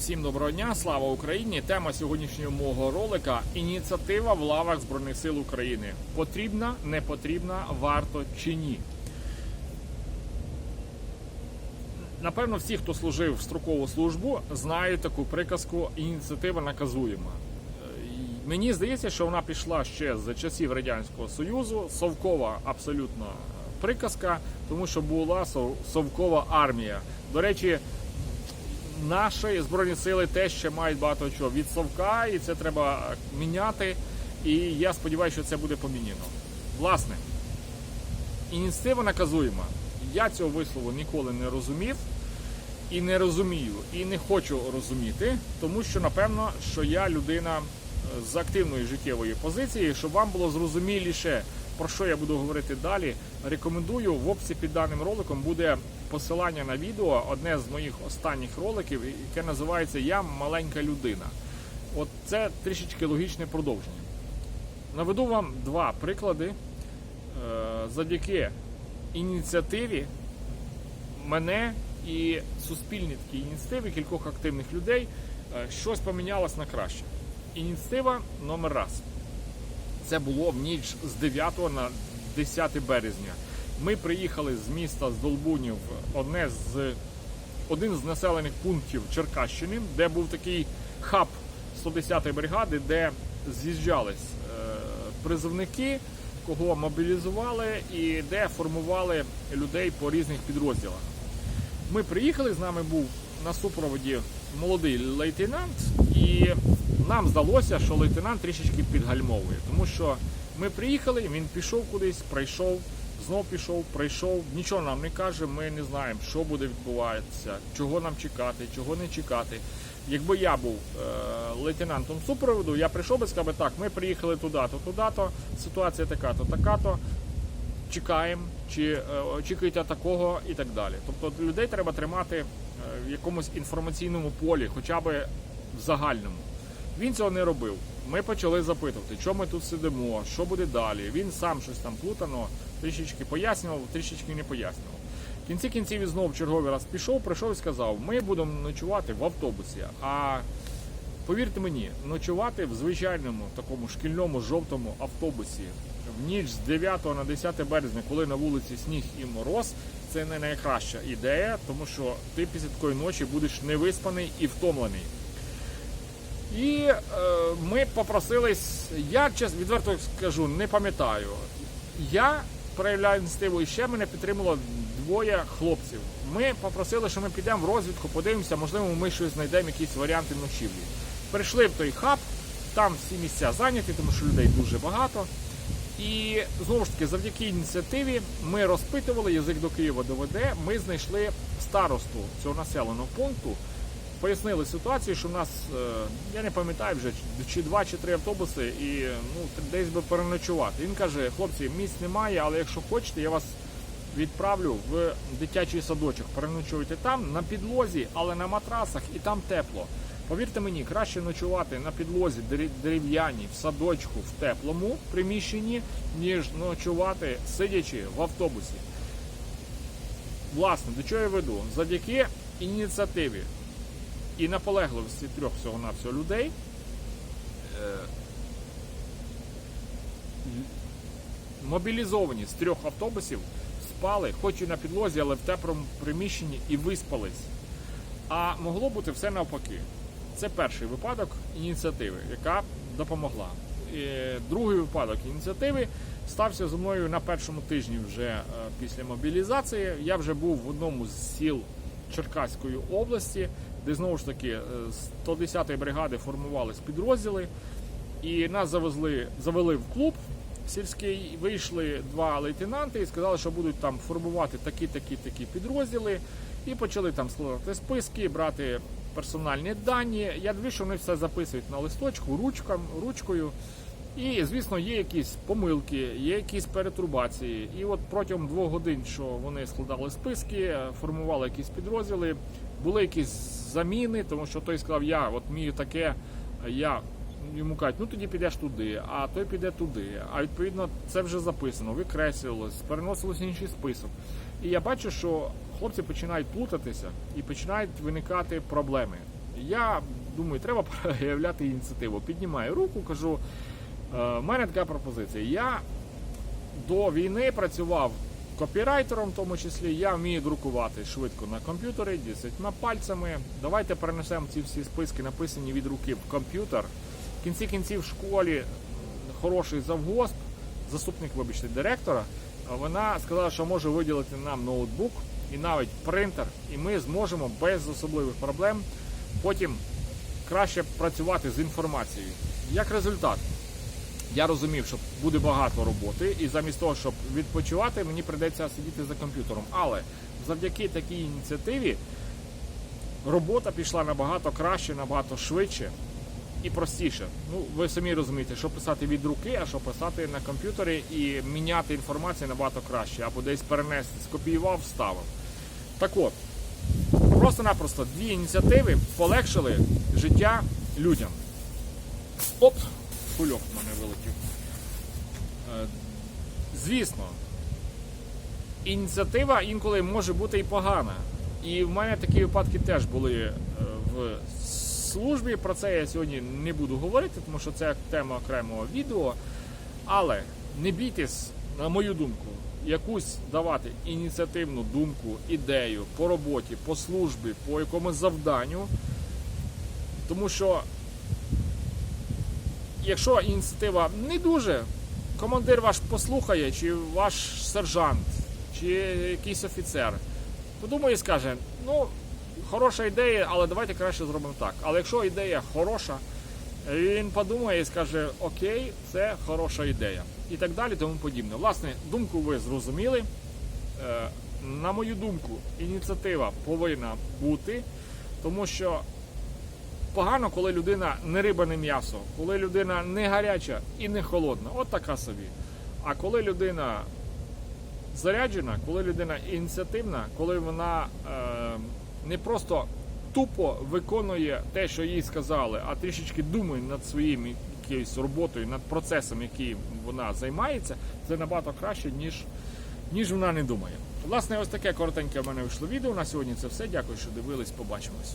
Всім доброго дня, слава Україні! Тема сьогоднішнього мого ролика ініціатива в лавах Збройних сил України. Потрібна, не потрібна, варто чи ні. Напевно, всі, хто служив в строкову службу, знають таку приказку ініціатива наказуєма. Мені здається, що вона пішла ще з часів Радянського Союзу, совкова абсолютно приказка, тому що була совкова армія. До речі, наші збройні сили теж ще мають багато чого від совка, і це треба міняти. І я сподіваюся, що це буде поміняно. Власне, ініціатива наказуєма. Я цього вислову ніколи не розумів і не розумію, і не хочу розуміти, тому що напевно, що я людина е, з активної життєвої позиції, щоб вам було зрозуміліше, про що я буду говорити далі. Рекомендую в описі під даним роликом буде посилання на відео, одне з моїх останніх роликів, яке називається Я маленька людина. От це трішечки логічне продовження. Наведу вам два приклади е, завдяки ініціативі мене і суспільні такі ініціативи кількох активних людей е, щось помінялось на краще. Ініціатива номер раз. Це було в ніч з 9 на 10 березня. Ми приїхали з міста з Долбунів, одне з один з населених пунктів Черкащини, де був такий хаб 110-ї бригади, де з'їжджались е, призовники, кого мобілізували, і де формували людей по різних підрозділах. Ми приїхали, з нами був на супроводі молодий лейтенант, і нам здалося, що лейтенант трішечки підгальмовує, тому що ми приїхали, він пішов кудись, прийшов, знов пішов, прийшов, нічого нам не каже, ми не знаємо, що буде відбуватися, чого нам чекати, чого не чекати. Якби я був е, лейтенантом супроводу, я прийшов би сказав так, ми приїхали туди-то, туди-то, ситуація така-то, така-то чекаємо, чи е, очікуєте такого і так далі. Тобто людей треба тримати е, в якомусь інформаційному полі, хоча б в загальному. Він цього не робив. Ми почали запитувати, що ми тут сидимо, що буде далі. Він сам щось там плутано, трішечки пояснював, трішечки не пояснював. В кінці кінців він знову в черговий раз пішов, прийшов і сказав: ми будемо ночувати в автобусі. А повірте мені, ночувати в звичайному такому шкільному жовтому автобусі в ніч з 9 на 10 березня, коли на вулиці сніг і мороз, це не найкраща ідея, тому що ти після такої ночі будеш невиспаний і втомлений. І е, ми попросились, я чесно відверто скажу, не пам'ятаю. Я проявляю ініціативу і ще мене підтримало двоє хлопців. Ми попросили, що ми підемо в розвідку, подивимося, можливо, ми щось знайдемо, якісь варіанти ночівлі. Прийшли в той хаб, там всі місця зайняті, тому що людей дуже багато. І знову ж таки, завдяки ініціативі ми розпитували, язик до Києва доведе. Ми знайшли старосту цього населеного пункту, пояснили ситуацію, що в нас, е, я не пам'ятаю вже, чи два, чи три автобуси, і ну, десь би переночувати. Він каже, хлопці, місць немає, але якщо хочете, я вас відправлю в дитячий садочок. Переночуйте там, на підлозі, але на матрасах, і там тепло. Повірте мені, краще ночувати на підлозі дерев- дерев'яній, в садочку, в теплому приміщенні, ніж ночувати сидячи в автобусі. Власне, до чого я веду? Завдяки ініціативі і наполегливості трьох всього-навсього людей. е, Мобілізовані з трьох автобусів спали, хоч і на підлозі, але в теплому приміщенні і виспались. А могло бути все навпаки. Це перший випадок ініціативи, яка допомогла. Е, Другий випадок ініціативи стався зі мною на першому тижні вже е, після мобілізації. Я вже був в одному з сіл Черкаської області, де знову ж таки е, з 110-ї бригади формувались підрозділи, і нас завезли, завели в клуб сільський. Вийшли два лейтенанти і сказали, що будуть там формувати такі, такі, такі підрозділи. І почали там складати списки, брати персональні дані. Я дивлюсь, що вони все записують на листочку, ручкам, ручкою. І, звісно, є якісь помилки, є якісь перетрубації. І от протягом двох годин, що вони складали списки, формували якісь підрозділи, були якісь заміни, тому що той сказав, я от вмію таке, я йому кажуть, ну тоді підеш туди, а той піде туди. А відповідно це вже записано, викреслювалось, переносилось інший список. І я бачу, що хлопці починають плутатися і починають виникати проблеми. Я думаю, треба проявляти ініціативу. Піднімаю руку, кажу, «Е, в мене така пропозиція. Я до війни працював копірайтером, в тому числі я вмію друкувати швидко на комп'ютері, десятьма пальцями. Давайте перенесемо ці всі списки, написані від руки в комп'ютер. В кінці кінців в школі хороший завгосп, заступник, вибачте, директора. Вона сказала, що може виділити нам ноутбук і навіть принтер, і ми зможемо без особливих проблем потім краще працювати з інформацією. Як результат, я розумів, що буде багато роботи, і замість того, щоб відпочивати, мені прийдеться сидіти за комп'ютером. Але завдяки такій ініціативі робота пішла набагато краще, набагато швидше і простіше. Ну, ви самі розумієте, що писати від руки, а що писати на комп'ютері і міняти інформацію набагато краще, або десь перенести, скопіював, вставив. Так от, просто-напросто дві ініціативи полегшили життя людям. Оп! Кульок в мене вилетів. Е, Звісно, ініціатива інколи може бути і погана. І в мене такі випадки теж були е, в службі. Про це я сьогодні не буду говорити, тому що це тема окремого відео. Але не бійтесь, на мою думку, якусь давати ініціативну думку, ідею по роботі, по службі, по якомусь завданню. Тому що якщо ініціатива не дуже, командир ваш послухає, чи ваш сержант, чи якийсь офіцер, подумає і скаже, ну, хороша ідея, але давайте краще зробимо так. Але якщо ідея хороша, він подумає і скаже, окей, це хороша ідея. І так далі, тому подібне. Власне, думку ви зрозуміли. Е, На мою думку, ініціатива повинна бути, тому що погано, коли людина не риба, не м'ясо, коли людина не гаряча і не холодна. От така собі. А коли людина заряджена, коли людина ініціативна, коли вона е, не просто тупо виконує те, що їй сказали, а трішечки думає над своєю якоюсь роботою, над процесом, який вона займається, це набагато краще, ніж, ніж вона не думає. Власне, ось таке коротеньке в мене вийшло відео. На сьогодні це все. Дякую, що дивились. Побачимось.